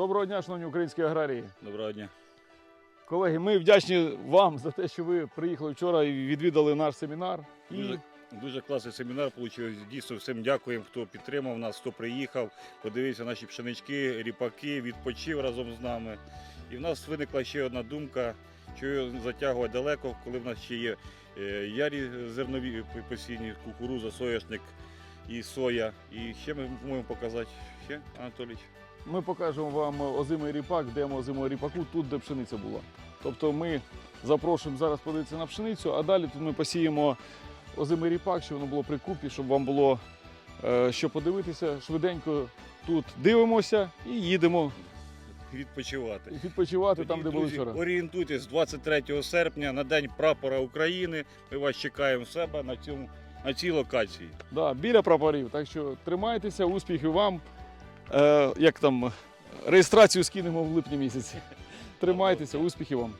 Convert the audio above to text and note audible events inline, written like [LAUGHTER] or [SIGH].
Доброго дня, шановні українські аграрії. Доброго дня. Колеги, ми вдячні вам за те, що ви приїхали вчора і відвідали наш семінар. І Дуже, дуже класний семінар вийшов. Дійсно, всім дякуємо, хто підтримав нас, хто приїхав, подивився наші пшенички, ріпаки, відпочив разом з нами. І в нас виникла ще одна думка, що затягувати далеко, коли в нас ще є е, ярі зернові посінні, кукуруза, соняшник і соя. І ще ми можемо показати ще, Анатолій. ми покажемо вам озимий ріпак, демо озимого ріпаку тут, де пшениця була. Тобто ми запрошуємо зараз подивитися на пшеницю, а далі тут ми посіємо озимий ріпак, щоб воно було при купі, щоб вам було е, що подивитися. Швиденько тут дивимося і їдемо Відпочивати. відпочивати там, Тоді, де були вчора. Орієнтуйтесь 23 серпня на День прапора України. Ми вас чекаємо в себе на, цьому, на цій локації. Да, біля прапорів. Так що тримайтеся, успіхів вам. Е, як там, реєстрацію скинемо в липні місяці. [LAUGHS] Тримайтеся, успіхів вам.